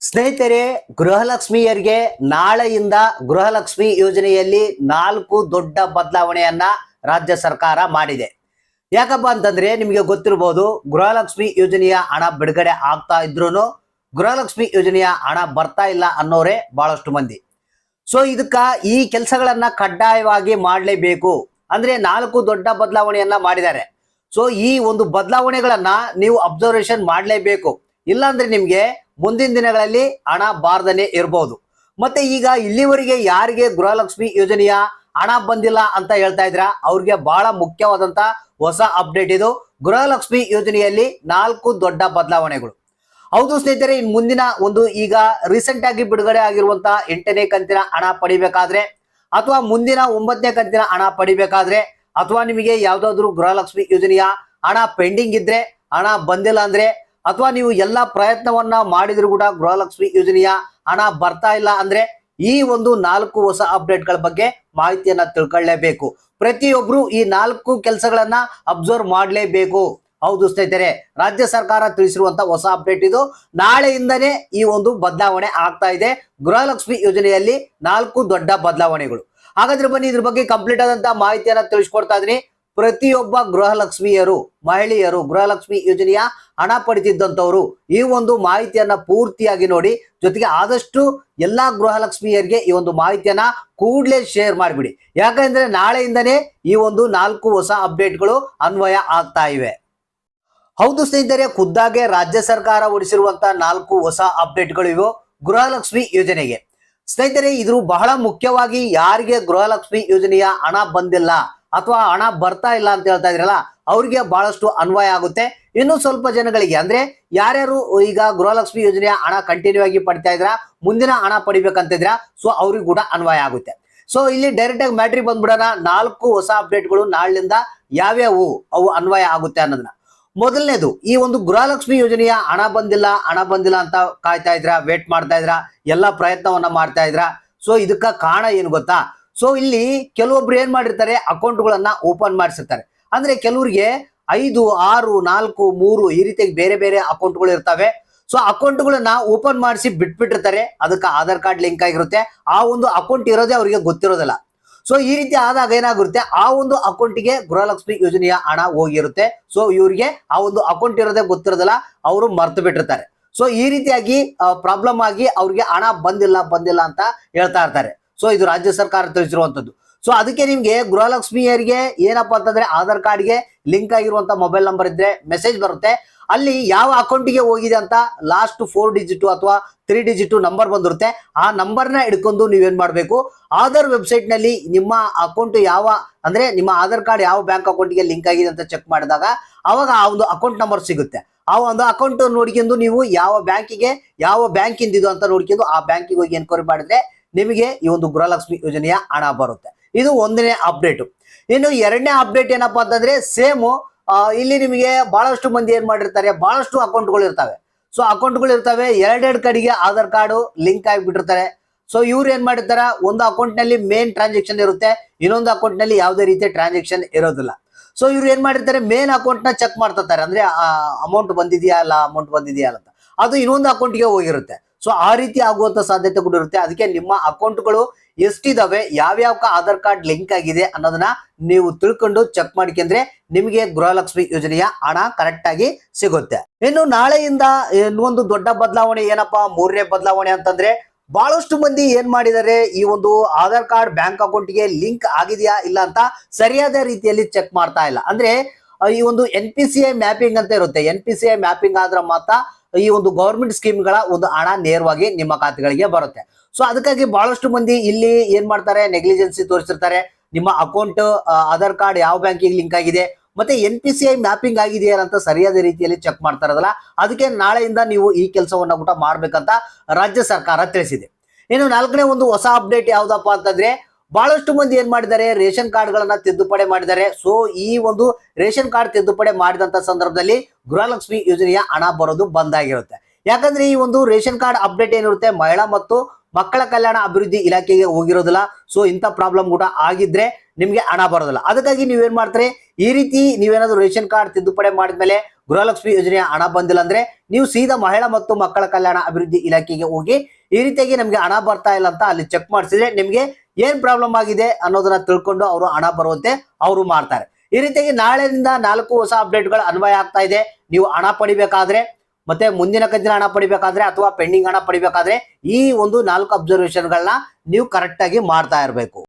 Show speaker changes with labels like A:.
A: ಸ್ನೇಹಿತರೆ, ಗೃಹಲಕ್ಷ್ಮಿಯರಿಗೆ ನಾಳೆಯಿಂದ ಗೃಹಲಕ್ಷ್ಮಿ ಯೋಜನೆಯಲ್ಲಿ ನಾಲ್ಕು ದೊಡ್ಡ ಬದಲಾವಣೆಯನ್ನ ರಾಜ್ಯ ಸರ್ಕಾರ ಮಾಡಿದೆ. ಯಾಕಪ್ಪ ಅಂತಂದ್ರೆ ನಿಮಗೆ ಗೊತ್ತಿರಬಹುದು ಗೃಹಲಕ್ಷ್ಮಿ ಯೋಜನೆಯ ಹಣ ಬಿಡುಗಡೆ ಆಗ್ತಾ ಇದ್ರು ಗೃಹಲಕ್ಷ್ಮಿ ಯೋಜನೆಯ ಹಣ ಬರ್ತಾ ಇಲ್ಲ ಅನ್ನೋರೇ ಬಹಳಷ್ಟು ಮಂದಿ. ಸೊ ಇದಕ್ಕ ಈ ಕೆಲಸಗಳನ್ನ ಕಡ್ಡಾಯವಾಗಿ ಮಾಡಲೇಬೇಕು. ಅಂದ್ರೆ ನಾಲ್ಕು ದೊಡ್ಡ ಬದಲಾವಣೆಯನ್ನ ಮಾಡಿದ್ದಾರೆ. ಸೊ ಈ ಒಂದು ಬದಲಾವಣೆಗಳನ್ನ ನೀವು ಅಬ್ಸರ್ವೇಷನ್ ಮಾಡಲೇಬೇಕು. ಇಲ್ಲಾಂದ್ರೆ ನಿಮ್ಗೆ ಮುಂದಿನ ದಿನಗಳಲ್ಲಿ ಹಣ ಬಾರದನೆ ಇರಬಹುದು ಮತ್ತೆ ಈಗ ಇಲ್ಲಿವರೆಗೆ ಯಾರಿಗೆ ಗೃಹಲಕ್ಷ್ಮಿ ಯೋಜನೆಯ ಹಣ ಬಂದಿಲ್ಲ ಅಂತ ಹೇಳ್ತಾ ಇದ್ರ ಅವ್ರಿಗೆ ಬಹಳ ಮುಖ್ಯವಾದಂತ ಹೊಸ ಅಪ್ಡೇಟ್ ಇದು. ಗೃಹಲಕ್ಷ್ಮಿ ಯೋಜನೆಯಲ್ಲಿ ನಾಲ್ಕು ದೊಡ್ಡ ಬದಲಾವಣೆಗಳು. ಹೌದು ಸ್ನೇಹಿತರೆ, ಇನ್ ಮುಂದಿನ ಒಂದು ಈಗ ರೀಸೆಂಟ್ ಆಗಿ ಬಿಡುಗಡೆ ಆಗಿರುವಂತ ಎಂಟನೇ ಕಂತಿನ ಹಣ ಪಡಿಬೇಕಾದ್ರೆ ಅಥವಾ ಮುಂದಿನ ಒಂಬತ್ತನೇ ಕಂತಿನ ಹಣ ಪಡಿಬೇಕಾದ್ರೆ ಅಥವಾ ನಿಮಗೆ ಯಾವ್ದಾದ್ರು ಗೃಹಲಕ್ಷ್ಮಿ ಯೋಜನೆಯ ಹಣ ಪೆಂಡಿಂಗ್ ಇದ್ರೆ, ಹಣ ಬಂದಿಲ್ಲ ಅಂದ್ರೆ ಅಥವಾ ನೀವು ಎಲ್ಲಾ ಪ್ರಯತ್ನವನ್ನ ಮಾಡಿದ್ರು ಕೂಡ ಗೃಹಲಕ್ಷ್ಮಿ ಯೋಜನೆಯ ಹಣ ಬರ್ತಾ ಇಲ್ಲ ಅಂದ್ರೆ ಈ ಒಂದು ನಾಲ್ಕು ಹೊಸ ಅಪ್ಡೇಟ್ಗಳ ಬಗ್ಗೆ ಮಾಹಿತಿಯನ್ನ ತಿಳ್ಕೊಳ್ಳೇಬೇಕು. ಪ್ರತಿಯೊಬ್ರು ಈ ನಾಲ್ಕು ಕೆಲಸಗಳನ್ನ ಅಬ್ಸರ್ವ್ ಮಾಡಲೇಬೇಕು. ಹೌದು ಸ್ನೇಹಿತರೆ, ರಾಜ್ಯ ಸರ್ಕಾರ ತಿಳಿಸಿರುವಂತ ಹೊಸ ಅಪ್ಡೇಟ್ ಇದು. ನಾಳೆಯಿಂದನೇ ಈ ಒಂದು ಬದಲಾವಣೆ ಆಗ್ತಾ ಇದೆ. ಗೃಹಲಕ್ಷ್ಮಿ ಯೋಜನೆಯಲ್ಲಿ ನಾಲ್ಕು ದೊಡ್ಡ ಬದಲಾವಣೆಗಳು. ಹಾಗಾದ್ರೆ ಬನ್ನಿ ಇದ್ರ ಬಗ್ಗೆ ಕಂಪ್ಲೀಟ್ ಆದಂತ ಮಾಹಿತಿಯನ್ನ ತಿಳಿಸ್ಕೊಡ್ತಾ ಇದೀನಿ ಪ್ರತಿಯೊಬ್ಬ ಗೃಹಲಕ್ಷ್ಮಿಯರು, ಮಹಿಳೆಯರು ಗೃಹಲಕ್ಷ್ಮಿ ಯೋಜನೆಯ ಹಣ ಪಡಿತಿದ್ದಂಥವರು ಈ ಒಂದು ಮಾಹಿತಿಯನ್ನ ಪೂರ್ತಿಯಾಗಿ ನೋಡಿ, ಜೊತೆಗೆ ಆದಷ್ಟು ಎಲ್ಲಾ ಗೃಹಲಕ್ಷ್ಮಿಯರಿಗೆ ಈ ಒಂದು ಮಾಹಿತಿಯನ್ನ ಕೂಡಲೇ ಶೇರ್ ಮಾಡಿಬಿಡಿ. ಯಾಕಂದ್ರೆ ನಾಳೆಯಿಂದನೇ ಈ ಒಂದು ನಾಲ್ಕು ಹೊಸ ಅಪ್ಡೇಟ್ಗಳು ಅನ್ವಯ ಆಗ್ತಾ ಇವೆ. ಹೌದು ಸ್ನೇಹಿತರೆ, ಖುದ್ದಾಗೆ ರಾಜ್ಯ ಸರ್ಕಾರ ಹೊಡಿಸಿರುವಂತಹ ನಾಲ್ಕು ಹೊಸ ಅಪ್ಡೇಟ್ಗಳು ಇವು ಗೃಹಲಕ್ಷ್ಮಿ ಯೋಜನೆಗೆ. ಸ್ನೇಹಿತರೆ ಇದು ಬಹಳ ಮುಖ್ಯವಾಗಿ ಯಾರಿಗೆ ಗೃಹಲಕ್ಷ್ಮಿ ಯೋಜನೆಯ ಹಣ ಬಂದಿಲ್ಲ ಅಥವಾ ಹಣ ಬರ್ತಾ ಇಲ್ಲ ಅಂತ ಹೇಳ್ತಾ ಇದ್ರಲ್ಲ, ಅವ್ರಿಗೆ ಬಹಳಷ್ಟು ಅನ್ವಯ ಆಗುತ್ತೆ. ಇನ್ನು ಸ್ವಲ್ಪ ಜನಗಳಿಗೆ ಅಂದ್ರೆ ಯಾರ್ಯಾರು ಈಗ ಗೃಹಲಕ್ಷ್ಮಿ ಯೋಜನೆಯ ಹಣ ಕಂಟಿನ್ಯೂ ಆಗಿ ಪಡಿತಾ ಇದ್ರ, ಮುಂದಿನ ಹಣ ಪಡಿಬೇಕಂತಿದ್ರ ಸೊ ಅವ್ರಿಗೆ ಕೂಡ ಅನ್ವಯ ಆಗುತ್ತೆ. ಸೊ ಇಲ್ಲಿ ಡೈರೆಕ್ಟ್ ಆಗಿ ಮ್ಯಾಟ್ರಿಕ್ ಬಂದ್ಬಿಡೋಣ. ನಾಲ್ಕು ಹೊಸ ಅಪ್ಡೇಟ್ಗಳು ನಾಳಿನಿಂದ ಯಾವ್ಯಾವು ಅವು ಅನ್ವಯ ಆಗುತ್ತೆ ಅನ್ನೋದನ್ನ. ಮೊದಲನೇದು, ಈ ಒಂದು ಗೃಹಲಕ್ಷ್ಮಿ ಯೋಜನೆಯ ಹಣ ಬಂದಿಲ್ಲ ಹಣ ಬಂದಿಲ್ಲ ಅಂತ ಕಾಯ್ತಾ ಇದ್ರ ವೇಟ್ ಮಾಡ್ತಾ ಇದ್ರ, ಎಲ್ಲ ಪ್ರಯತ್ನವನ್ನ ಮಾಡ್ತಾ ಇದ್ರ ಸೊ ಇದಕ್ಕ ಕಾರಣ ಏನು ಗೊತ್ತಾ? ಸೊ ಇಲ್ಲಿ ಕೆಲವೊಬ್ರು ಏನ್ ಮಾಡಿರ್ತಾರೆ? ಅಕೌಂಟ್ಗಳನ್ನ ಓಪನ್ ಮಾಡಿಸಿರ್ತಾರೆ. ಅಂದ್ರೆ ಕೆಲವರಿಗೆ ಐದು, ಆರು, ನಾಲ್ಕು, ಮೂರು ಈ ರೀತಿಯಾಗಿ ಬೇರೆ ಬೇರೆ ಅಕೌಂಟ್ಗಳು ಇರ್ತವೆ. ಸೊ ಅಕೌಂಟ್ಗಳನ್ನ ಓಪನ್ ಮಾಡಿಸಿ ಬಿಟ್ಬಿಟ್ಟಿರ್ತಾರೆ. ಅದಕ್ಕೆ ಆಧಾರ್ ಕಾರ್ಡ್ ಲಿಂಕ್ ಆಗಿರುತ್ತೆ. ಆ ಒಂದು ಅಕೌಂಟ್ ಇರೋದೇ ಅವರಿಗೆ ಗೊತ್ತಿರೋದಿಲ್ಲ. ಸೊ ಈ ರೀತಿ ಆದಾಗ ಏನಾಗುತ್ತೆ? ಆ ಒಂದು ಅಕೌಂಟಿಗೆ ಗೃಹಲಕ್ಷ್ಮಿ ಯೋಜನೆಯ ಹಣ ಹೋಗಿರುತ್ತೆ. ಸೊ ಇವರಿಗೆ ಆ ಒಂದು ಅಕೌಂಟ್ ಇರೋದೇ ಗೊತ್ತಿರೋದಿಲ್ಲ. ಅವರು ಮರ್ತು ಬಿಟ್ಟಿರ್ತಾರೆ. ಸೊ ಈ ರೀತಿಯಾಗಿ ಪ್ರಾಬ್ಲಮ್ ಆಗಿ ಅವ್ರಿಗೆ ಹಣ ಬಂದಿಲ್ಲ ಬಂದಿಲ್ಲ ಅಂತ ಹೇಳ್ತಾ ಇರ್ತಾರೆ. ಸೊ ಇದು ರಾಜ್ಯ ಸರ್ಕಾರ ತಿಳಿಸಿರುವಂತದ್ದು. ಸೊ ಅದಕ್ಕೆ ನಿಮ್ಗೆ ಗೃಹಲಕ್ಷ್ಮಿಯರಿಗೆ ಏನಪ್ಪಾ ಅಂತಂದ್ರೆ ಆಧಾರ್ ಕಾರ್ಡ್ಗೆ ಲಿಂಕ್ ಆಗಿರುವಂತ ಮೊಬೈಲ್ ನಂಬರ್ ಇದ್ರೆ ಮೆಸೇಜ್ ಬರುತ್ತೆ. ಅಲ್ಲಿ ಯಾವ ಅಕೌಂಟಿಗೆ ಹೋಗಿದೆ ಅಂತ ಲಾಸ್ಟ್ ಫೋರ್ ಡಿಜಿಟ್ ಅಥವಾ ತ್ರೀ ಡಿಜಿಟ್ ನಂಬರ್ ಬಂದಿರುತ್ತೆ. ಆ ನಂಬರ್ನ ಹಿಡ್ಕೊಂಡು ನೀವೇನ್ ಮಾಡಬೇಕು? ಆಧಾರ್ ವೆಬ್ಸೈಟ್ನಲ್ಲಿ ನಿಮ್ಮ ಅಕೌಂಟ್ ಯಾವ, ಅಂದ್ರೆ ನಿಮ್ಮ ಆಧಾರ್ ಕಾರ್ಡ್ ಯಾವ ಬ್ಯಾಂಕ್ ಅಕೌಂಟ್ಗೆ ಲಿಂಕ್ ಆಗಿದೆ ಅಂತ ಚೆಕ್ ಮಾಡಿದಾಗ ಅವಾಗ ಆ ಒಂದು ಅಕೌಂಟ್ ನಂಬರ್ ಸಿಗುತ್ತೆ. ಆ ಒಂದು ಅಕೌಂಟ್ ನೋಡ್ಕೊಂಡು ನೀವು ಯಾವ ಬ್ಯಾಂಕಿಗೆ ಯಾವ ಬ್ಯಾಂಕ್ ಇಂದಿದು ಅಂತ ನೋಡ್ಕೊಂಡು ಆ ಬ್ಯಾಂಕಿಗೆ ಹೋಗಿ ಎನ್ಕ್ವೈರಿ ಮಾಡಿದ್ರೆ ನಿಮಗೆ ಈ ಒಂದು ಗೃಹಲಕ್ಷ್ಮಿ ಯೋಜನೆಯ ಹಣ ಬರುತ್ತೆ. ಇದು ಒಂದನೇ ಅಪ್ಡೇಟ್ ಇನ್ನು ಎರಡನೇ ಅಪ್ಡೇಟ್ ಏನಪ್ಪಾ ಅಂತಂದ್ರೆ ಸೇಮು ಇಲ್ಲಿ ನಿಮಗೆ ಬಹಳಷ್ಟು ಮಂದಿ ಏನ್ ಮಾಡಿರ್ತಾರೆ, ಬಹಳಷ್ಟು ಅಕೌಂಟ್ಗಳು ಇರ್ತವೆ. ಸೊ ಅಕೌಂಟ್ಗಳು ಇರ್ತವೆ, ಎರಡೆರಡು ಕಡೆಗೆ ಆಧಾರ್ ಕಾರ್ಡು ಲಿಂಕ್ ಆಗಿಬಿಟ್ಟಿರ್ತಾರೆ. ಸೊ ಇವ್ರು ಏನ್ ಮಾಡಿರ್ತಾರ, ಒಂದು ಅಕೌಂಟ್ನಲ್ಲಿ ಮೇನ್ ಟ್ರಾನ್ಸಾಕ್ಷನ್ ಇರುತ್ತೆ, ಇನ್ನೊಂದು ಅಕೌಂಟ್ನಲ್ಲಿ ಯಾವುದೇ ರೀತಿಯ ಟ್ರಾನ್ಸಾಕ್ಷನ್ ಇರೋದಿಲ್ಲ. ಸೊ ಇವ್ರು ಏನ್ ಮಾಡಿರ್ತಾರೆ ಮೇನ್ ಅಕೌಂಟ್ನ ಚೆಕ್ ಮಾಡ್ತಾರೆ ಅಂದ್ರೆ ಅಮೌಂಟ್ ಬಂದಿದೆಯಾ ಅಲ್ಲ ಅಮೌಂಟ್ ಬಂದಿದೆಯಾ ಅಂತ. ಅದು ಇನ್ನೊಂದು ಅಕೌಂಟ್ಗೆ ಹೋಗಿರುತ್ತೆ. ಸೊ ಆ ರೀತಿ ಆಗುವಂತ ಸಾಧ್ಯತೆ ಕೂಡ ಇರುತ್ತೆ. ಅದಕ್ಕೆ ನಿಮ್ಮ ಅಕೌಂಟ್ಗಳು ಎಷ್ಟಿದಾವೆ, ಯಾವ್ಯಾವ ಆಧಾರ್ ಕಾರ್ಡ್ ಲಿಂಕ್ ಆಗಿದೆ ಅನ್ನೋದನ್ನ ನೀವು ತಿಳ್ಕೊಂಡು ಚೆಕ್ ಮಾಡ್ಕೊಂಡ್ರೆ ನಿಮಗೆ ಗೃಹಲಕ್ಷ್ಮಿ ಯೋಜನೆಯ ಹಣ ಕರೆಕ್ಟ್ ಆಗಿ ಸಿಗುತ್ತೆ. ಇನ್ನು ನಾಳೆಯಿಂದ ಇನ್ನೊಂದು ದೊಡ್ಡ ಬದಲಾವಣೆ ಏನಪ್ಪಾ, ಮೂರನೇ ಬದಲಾವಣೆ ಅಂತಂದ್ರೆ ಬಹಳಷ್ಟು ಮಂದಿ ಏನ್ ಮಾಡಿದ್ದಾರೆ, ಈ ಒಂದು ಆಧಾರ್ ಕಾರ್ಡ್ ಬ್ಯಾಂಕ್ ಅಕೌಂಟ್ಗೆ ಲಿಂಕ್ ಆಗಿದೆಯಾ ಇಲ್ಲ ಅಂತ ಸರಿಯಾದ ರೀತಿಯಲ್ಲಿ ಚೆಕ್ ಮಾಡ್ತಾ ಇಲ್ಲ. ಅಂದ್ರೆ ಈ ಒಂದು N P C I mapping ಅಂತ ಇರುತ್ತೆ. N P C I mapping ಆದ್ರೆ ಮಾತ್ರ ಈ ಒಂದು ಗೌರ್ಮೆಂಟ್ ಸ್ಕೀಮ್ಗಳ ಒಂದು ಹಣ ನೇರವಾಗಿ ನಿಮ್ಮ ಖಾತೆಗಳಿಗೆ ಬರುತ್ತೆ. ಸೊ ಅದಕ್ಕಾಗಿ ಬಹಳಷ್ಟು ಮಂದಿ ಇಲ್ಲಿ ಏನ್ ಮಾಡ್ತಾರೆ? ನೆಗ್ಲಿಜೆನ್ಸಿ ತೋರಿಸಿರ್ತಾರೆ. ನಿಮ್ಮ ಅಕೌಂಟ್ ಆಧಾರ್ ಕಾರ್ಡ್ ಯಾವ ಬ್ಯಾಂಕಿಗೆ ಲಿಂಕ್ ಆಗಿದೆ? ಮತ್ತೆ N P C I mapping ಆಗಿದೆಯಾ ಅಂತ ಸರಿಯಾದ ರೀತಿಯಲ್ಲಿ ಚೆಕ್ ಮಾಡ್ತಾ ಇರೋದಲ್ಲ ಅದಕ್ಕೆ ನಾಳೆಯಿಂದ ನೀವು ಈ ಕೆಲಸವನ್ನ ಕೂಡ ಮಾಡ್ಬೇಕಂತ ರಾಜ್ಯ ಸರ್ಕಾರ ತಿಳಿಸಿದೆ. ಇನ್ನು ನಾಲ್ಕನೇ ಒಂದು ಹೊಸ ಅಪ್ಡೇಟ್ ಯಾವ್ದಪ್ಪ ಅಂತಂದ್ರೆ ಬಹಳಷ್ಟು ಮಂದಿ ಏನ್ ಮಾಡಿದ್ದಾರೆ? ರೇಷನ್ ಕಾರ್ಡ್ ಗಳನ್ನ ತಿದ್ದುಪಡಿ ಮಾಡಿದ್ದಾರೆ. ಸೊ ಈ ಒಂದು ರೇಷನ್ ಕಾರ್ಡ್ ತಿದ್ದುಪಡಿ ಮಾಡಿದಂತ ಸಂದರ್ಭದಲ್ಲಿ ಗೃಹಲಕ್ಷ್ಮಿ ಯೋಜನೆಯ ಹಣ ಬರೋದು ಬಂದಾಗಿರುತ್ತೆ ಯಾಕಂದ್ರೆ ಈ ಒಂದು ರೇಷನ್ ಕಾರ್ಡ್ ಅಪ್ಡೇಟ್ ಏನಿರುತ್ತೆ? ಮಹಿಳಾ ಮತ್ತು ಮಕ್ಕಳ ಕಲ್ಯಾಣ ಅಭಿವೃದ್ಧಿ ಇಲಾಖೆಗೆ ಹೋಗಿರೋದಿಲ್ಲ. ಸೊ ಇಂಥ ಪ್ರಾಬ್ಲಮ್ ಕೂಡ ಆಗಿದ್ರೆ ನಿಮ್ಗೆ ಹಣ ಬರೋದಿಲ್ಲ. ಅದಕ್ಕಾಗಿ ನೀವೇನ್ ಮಾಡ್ತಾರೆ? ಈ ರೀತಿ ನೀವೇನಾದ್ರೂ ರೇಷನ್ ಕಾರ್ಡ್ ತಿದ್ದುಪಡಿ ಮಾಡಿದ್ಮೇಲೆ ಗೃಹಲಕ್ಷ್ಮಿ ಯೋಜನೆಯ ಹಣ ಬಂದಿಲ್ಲ ಅಂದ್ರೆ ನೀವು ಸೀದಾ ಮಹಿಳಾ ಮತ್ತು ಮಕ್ಕಳ ಕಲ್ಯಾಣ ಅಭಿವೃದ್ಧಿ ಇಲಾಖೆಗೆ ಹೋಗಿ ಈ ರೀತಿಯಾಗಿ ನಮ್ಗೆ ಹಣ ಬರ್ತಾ ಇಲ್ಲ ಅಂತ ಅಲ್ಲಿ ಚೆಕ್ ಮಾಡಿಸಿದ್ರೆ ನಿಮ್ಗೆ ಏನ್ ಪ್ರಾಬ್ಲಮ್ ಆಗಿದೆ ಅನ್ನೋದನ್ನ ತಿಳ್ಕೊಂಡು ಅವರು ಹಣ ಬರುವಂತೆ ಅವರು ಮಾಡ್ತಾರೆ. ಈ ರೀತಿಯಾಗಿ ನಾಳೆಯಿಂದ ನಾಲ್ಕು ಹೊಸ ಅಪ್ಡೇಟ್ಗಳು ಅನ್ವಯ ಆಗ್ತಾ ಇದೆ. ನೀವು ಹಣ ಪಡಿಬೇಕಾದ್ರೆ, ಮತ್ತೆ ಮುಂದಿನ ಕಂತಿನ ಹಣ ಪಡಿಬೇಕಾದ್ರೆ ಅಥವಾ ಪೆಂಡಿಂಗ್ ಹಣ ಪಡಿಬೇಕಾದ್ರೆ ಈ ಒಂದು ನಾಲ್ಕು ಅಬ್ಸರ್ವೇಷನ್ಗಳನ್ನ ನೀವು ಕರೆಕ್ಟ್ ಆಗಿ ಮಾಡ್ತಾ ಇರಬೇಕು.